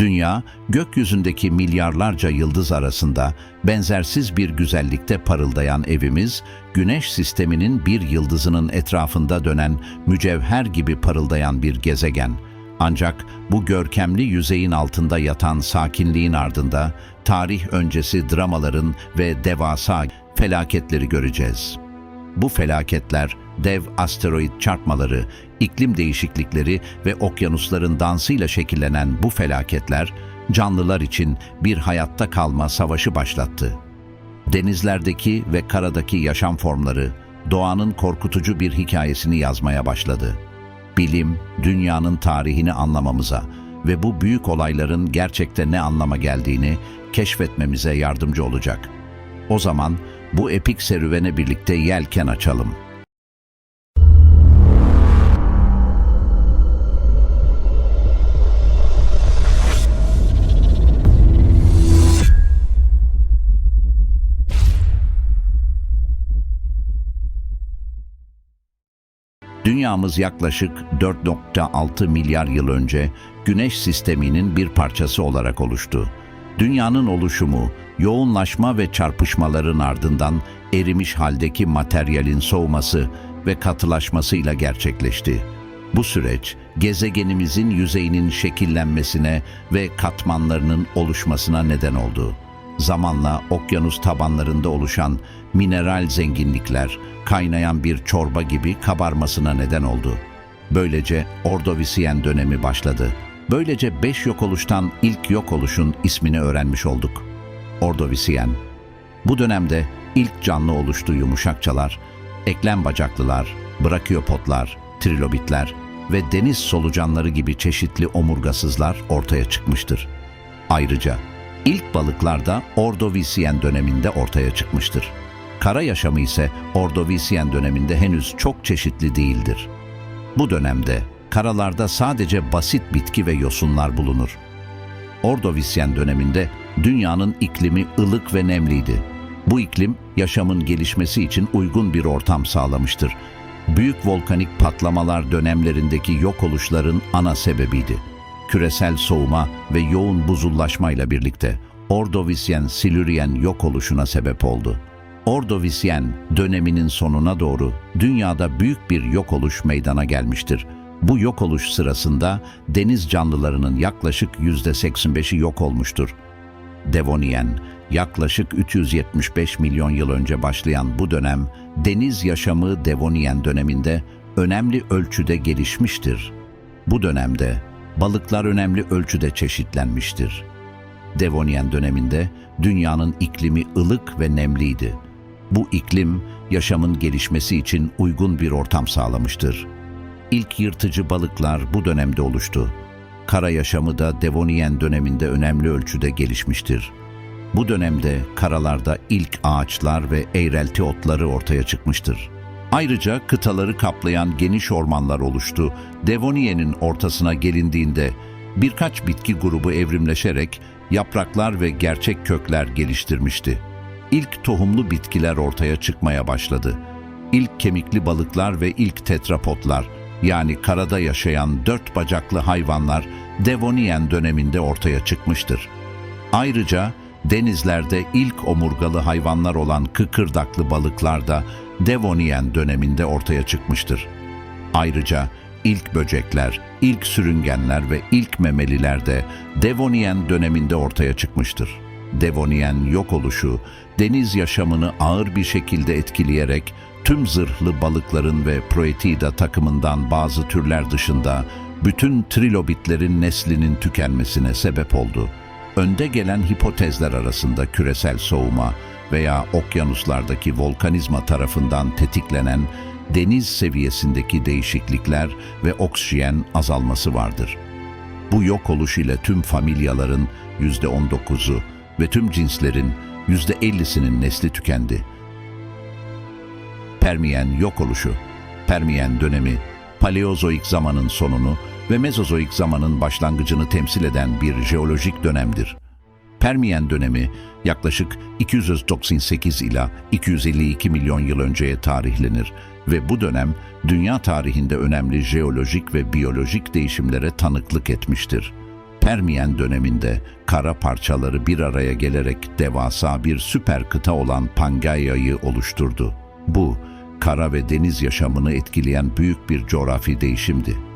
Dünya, gökyüzündeki milyarlarca yıldız arasında benzersiz bir güzellikte parıldayan evimiz, güneş sisteminin bir yıldızının etrafında dönen mücevher gibi parıldayan bir gezegen. Ancak bu görkemli yüzeyin altında yatan sakinliğin ardında tarih öncesi dramaların ve devasa felaketleri göreceğiz. Bu felaketler dev asteroid çarpmaları, iklim değişiklikleri ve okyanusların dansıyla şekillenen bu felaketler canlılar için bir hayatta kalma savaşı başlattı. Denizlerdeki ve karadaki yaşam formları doğanın korkutucu bir hikayesini yazmaya başladı. Bilim, dünyanın tarihini anlamamıza ve bu büyük olayların gerçekte ne anlama geldiğini keşfetmemize yardımcı olacak. O zaman bu epik serüvene birlikte yelken açalım. Dünyamız yaklaşık 4.6 milyar yıl önce Güneş sisteminin bir parçası olarak oluştu. Dünyanın oluşumu, yoğunlaşma ve çarpışmaların ardından erimiş haldeki materyalin soğuması ve katılaşmasıyla gerçekleşti. Bu süreç, gezegenimizin yüzeyinin şekillenmesine ve katmanlarının oluşmasına neden oldu. Zamanla okyanus tabanlarında oluşan mineral zenginlikler, kaynayan bir çorba gibi kabarmasına neden oldu. Böylece Ordovisiyen dönemi başladı. Böylece beş yok oluştan ilk yok oluşun ismini öğrenmiş olduk. Ordovisiyen. Bu dönemde ilk canlı oluştu yumuşakçalar, eklem bacaklılar, brakiopotlar, trilobitler ve deniz solucanları gibi çeşitli omurgasızlar ortaya çıkmıştır. Ayrıca ilk balıklar da Ordovisiyen döneminde ortaya çıkmıştır. Kara yaşamı ise Ordovisiyen döneminde henüz çok çeşitli değildir. Bu dönemde karalarda sadece basit bitki ve yosunlar bulunur. Ordovisyen döneminde dünyanın iklimi ılık ve nemliydi. Bu iklim yaşamın gelişmesi için uygun bir ortam sağlamıştır. Büyük volkanik patlamalar dönemlerindeki yok oluşların ana sebebiydi. Küresel soğuma ve yoğun buzullaşmayla birlikte Ordovisyen Silüryen yok oluşuna sebep oldu. Ordovisyen döneminin sonuna doğru dünyada büyük bir yok oluş meydana gelmiştir. Bu yok oluş sırasında deniz canlılarının yaklaşık %85'i yok olmuştur. Devoniyen, yaklaşık 375 milyon yıl önce başlayan bu dönem, deniz yaşamı Devoniyen döneminde önemli ölçüde gelişmiştir. Bu dönemde balıklar önemli ölçüde çeşitlenmiştir. Devoniyen döneminde dünyanın iklimi ılık ve nemliydi. Bu iklim yaşamın gelişmesi için uygun bir ortam sağlamıştır. İlk yırtıcı balıklar bu dönemde oluştu. Kara yaşamı da Devoniyen döneminde önemli ölçüde gelişmiştir. Bu dönemde karalarda ilk ağaçlar ve eğrelti otları ortaya çıkmıştır. Ayrıca kıtaları kaplayan geniş ormanlar oluştu. Devoniye'nin ortasına gelindiğinde birkaç bitki grubu evrimleşerek yapraklar ve gerçek kökler geliştirmişti. İlk tohumlu bitkiler ortaya çıkmaya başladı. İlk kemikli balıklar ve ilk tetrapotlar yani karada yaşayan dört bacaklı hayvanlar Devoniyen döneminde ortaya çıkmıştır. Ayrıca denizlerde ilk omurgalı hayvanlar olan kıkırdaklı balıklar da Devoniyen döneminde ortaya çıkmıştır. Ayrıca ilk böcekler, ilk sürüngenler ve ilk memeliler de Devoniyen döneminde ortaya çıkmıştır. Devoniyen yok oluşu, deniz yaşamını ağır bir şekilde etkileyerek tüm zırhlı balıkların ve Proetida takımından bazı türler dışında bütün trilobitlerin neslinin tükenmesine sebep oldu. Önde gelen hipotezler arasında küresel soğuma veya okyanuslardaki volkanizma tarafından tetiklenen deniz seviyesindeki değişiklikler ve oksijen azalması vardır. Bu yok oluş ile tüm familyaların %19'u ve tüm cinslerin %50'sinin nesli tükendi. Permiyen yok oluşu, Permiyen dönemi, Paleozoik zamanın sonunu ve Mezozoik zamanın başlangıcını temsil eden bir jeolojik dönemdir. Permiyen dönemi yaklaşık 298 ila 252 milyon yıl önceye tarihlenir ve bu dönem dünya tarihinde önemli jeolojik ve biyolojik değişimlere tanıklık etmiştir. Permiyen döneminde kara parçaları bir araya gelerek devasa bir süper kıta olan Pangaya'yı oluşturdu. Bu, kara ve deniz yaşamını etkileyen büyük bir coğrafi değişimdi.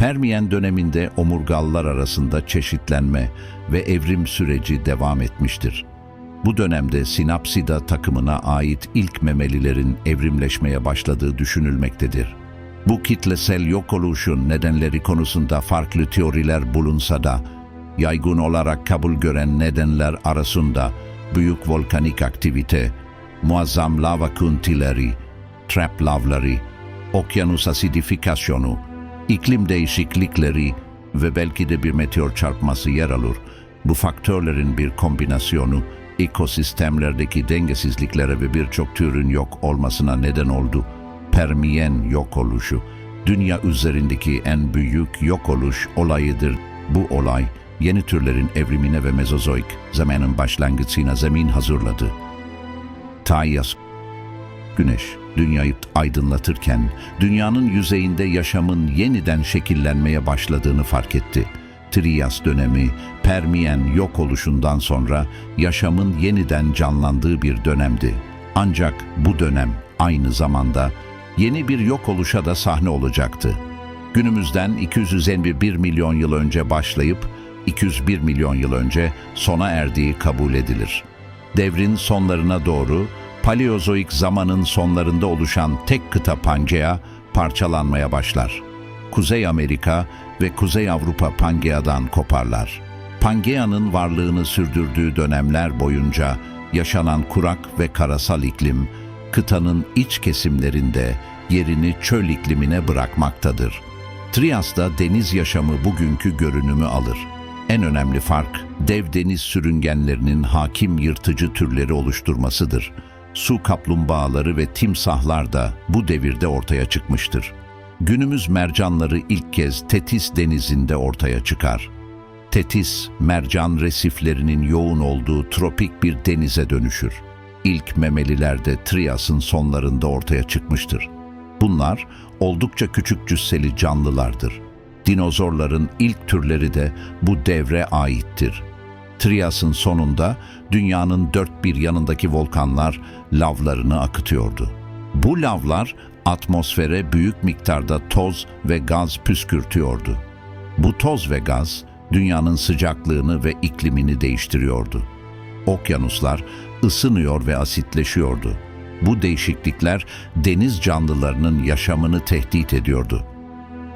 Permiyen döneminde omurgallar arasında çeşitlenme ve evrim süreci devam etmiştir. Bu dönemde Sinapsida takımına ait ilk memelilerin evrimleşmeye başladığı düşünülmektedir. Bu kitlesel yok oluşun nedenleri konusunda farklı teoriler bulunsa da, yaygın olarak kabul gören nedenler arasında büyük volkanik aktivite, muazzam lava kuntileri, trap lavları, okyanus asidifikasyonu, iklim değişiklikleri ve belki de bir meteor çarpması yer alır. Bu faktörlerin bir kombinasyonu ekosistemlerdeki dengesizliklere ve birçok türün yok olmasına neden oldu. Permiyen yok oluşu, dünya üzerindeki en büyük yok oluş olayıdır. Bu olay, yeni türlerin evrimine ve mezozoik zamanın başlangıcına zemin hazırladı. Tayyas Güneş, dünyayı aydınlatırken dünyanın yüzeyinde yaşamın yeniden şekillenmeye başladığını fark etti. Trias dönemi, Permiyen yok oluşundan sonra yaşamın yeniden canlandığı bir dönemdi. Ancak bu dönem aynı zamanda yeni bir yok oluşa da sahne olacaktı. Günümüzden 251 milyon yıl önce başlayıp 201 milyon yıl önce sona erdiği kabul edilir. Devrin sonlarına doğru Paleozoik zamanın sonlarında oluşan tek kıta Pangea parçalanmaya başlar. Kuzey Amerika ve Kuzey Avrupa Pangea'dan koparlar. Pangea'nın varlığını sürdürdüğü dönemler boyunca yaşanan kurak ve karasal iklim, kıtanın iç kesimlerinde yerini çöl iklimine bırakmaktadır. Trias'ta deniz yaşamı bugünkü görünümü alır. En önemli fark, dev deniz sürüngenlerinin hakim yırtıcı türleri oluşturmasıdır. Su kaplumbağaları ve timsahlar da bu devirde ortaya çıkmıştır. Günümüz mercanları ilk kez Tetis denizinde ortaya çıkar. Tetis, mercan resiflerinin yoğun olduğu tropik bir denize dönüşür. İlk memeliler de Trias'ın sonlarında ortaya çıkmıştır. Bunlar oldukça küçük cüsseli canlılardır. Dinozorların ilk türleri de bu devre aittir. Trias'ın sonunda dünyanın dört bir yanındaki volkanlar lavlarını akıtıyordu. Bu lavlar atmosfere büyük miktarda toz ve gaz püskürtüyordu. Bu toz ve gaz dünyanın sıcaklığını ve iklimini değiştiriyordu. Okyanuslar ısınıyor ve asitleşiyordu. Bu değişiklikler deniz canlılarının yaşamını tehdit ediyordu.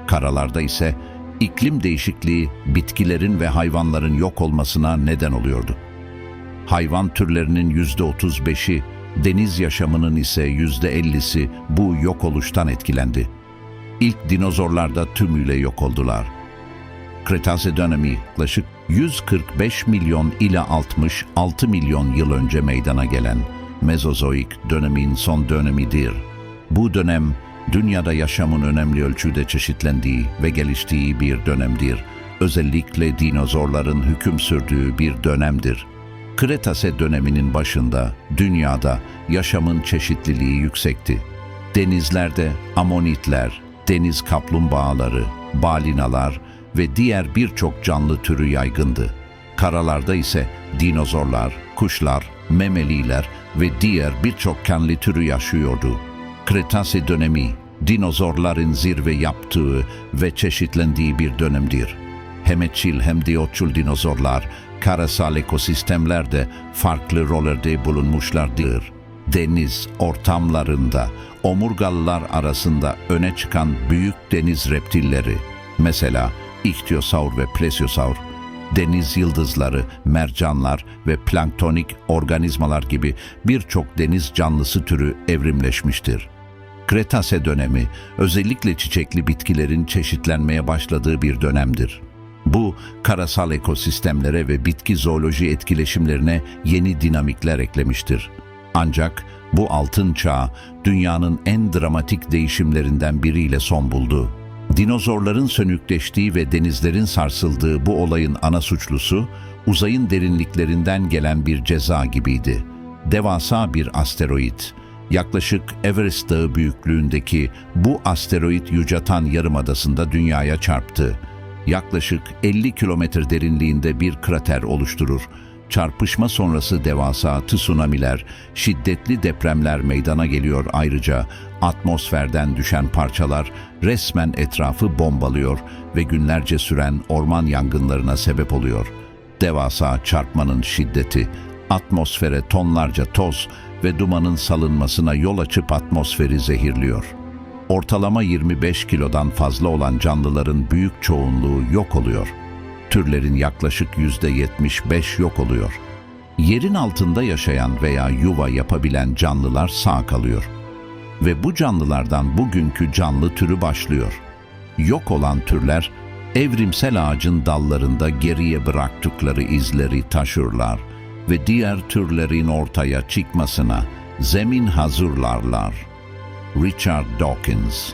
Karalarda ise iklim değişikliği bitkilerin ve hayvanların yok olmasına neden oluyordu. Hayvan türlerinin yüzde otuz beşi, deniz yaşamının ise yüzde ellisi bu yok oluştan etkilendi. İlk dinozorlar da tümüyle yok oldular. Kretase dönemi yaklaşık 145 milyon ile 66 milyon yıl önce meydana gelen Mezozoik dönemin son dönemidir. Bu dönem dünyada yaşamın önemli ölçüde çeşitlendiği ve geliştiği bir dönemdir. Özellikle dinozorların hüküm sürdüğü bir dönemdir. Kretase döneminin başında dünyada yaşamın çeşitliliği yüksekti. Denizlerde amonitler, deniz kaplumbağaları, balinalar ve diğer birçok canlı türü yaygındı. Karalarda ise dinozorlar, kuşlar, memeliler ve diğer birçok canlı türü yaşıyordu. Kretase dönemi, dinozorların zirve yaptığı ve çeşitlendiği bir dönemdir. Hem etçil hem de otçul dinozorlar, karasal ekosistemlerde farklı rollerde bulunmuşlardır. Deniz ortamlarında omurgalılar arasında öne çıkan büyük deniz reptilleri, mesela ichtyosaur ve plesiosaur, deniz yıldızları, mercanlar ve planktonik organizmalar gibi birçok deniz canlısı türü evrimleşmiştir. Kretase dönemi özellikle çiçekli bitkilerin çeşitlenmeye başladığı bir dönemdir. Bu, karasal ekosistemlere ve bitki zooloji etkileşimlerine yeni dinamikler eklemiştir. Ancak bu altın çağ dünyanın en dramatik değişimlerinden biriyle son buldu. Dinozorların sönükleştiği ve denizlerin sarsıldığı bu olayın ana suçlusu, uzayın derinliklerinden gelen bir ceza gibiydi. Devasa bir asteroid, yaklaşık Everest Dağı büyüklüğündeki bu asteroid Yucatan Yarımadası'nda dünyaya çarptı. yaklaşık 50 kilometre derinliğinde bir krater oluşturur. Çarpışma sonrası devasa tsunamiler, şiddetli depremler meydana geliyor ayrıca atmosferden düşen parçalar resmen etrafı bombalıyor ve günlerce süren orman yangınlarına sebep oluyor. Devasa çarpmanın şiddeti atmosfere tonlarca toz ve dumanın salınmasına yol açıp atmosferi zehirliyor. Ortalama 25 kilodan fazla olan canlıların büyük çoğunluğu yok oluyor. Türlerin yaklaşık %75 yok oluyor. Yerin altında yaşayan veya yuva yapabilen canlılar sağ kalıyor. Ve bu canlılardan bugünkü canlı türü başlıyor. Yok olan türler evrimsel ağacın dallarında geriye bıraktıkları izleri taşırlar ve diğer türlerin ortaya çıkmasına zemin hazırlarlar. Richard Dawkins